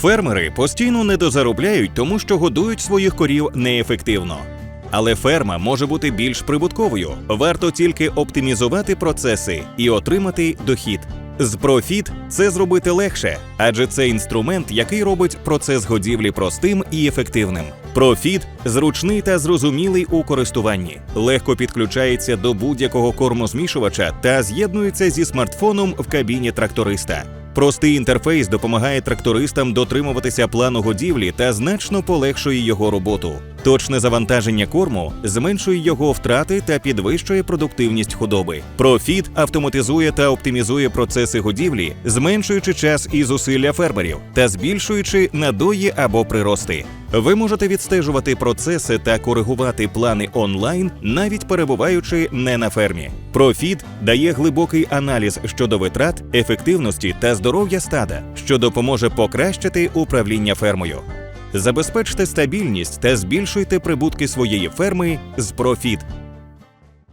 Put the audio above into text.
Фермери постійно недозаробляють, тому що годують своїх корів неефективно. Але ферма може бути більш прибутковою. Варто тільки оптимізувати процеси і отримати дохід. З профіт це зробити легше, адже це інструмент, який робить процес годівлі простим і ефективним. Профіт зручний та зрозумілий у користуванні, легко підключається до будь-якого кормозмішувача та з'єднується зі смартфоном в кабіні тракториста. Простий інтерфейс допомагає трактористам дотримуватися плану годівлі та значно полегшує його роботу. Точне завантаження корму зменшує його втрати та підвищує продуктивність худоби. Профіт автоматизує та оптимізує процеси годівлі, зменшуючи час і зусилля фермерів та збільшуючи надої або прирости. Ви можете відстежувати процеси та коригувати плани онлайн, навіть перебуваючи не на фермі. Профіт дає глибокий аналіз щодо витрат, ефективності та здоров'я стада, що допоможе покращити управління фермою. Забезпечте стабільність та збільшуйте прибутки своєї ферми з профіт.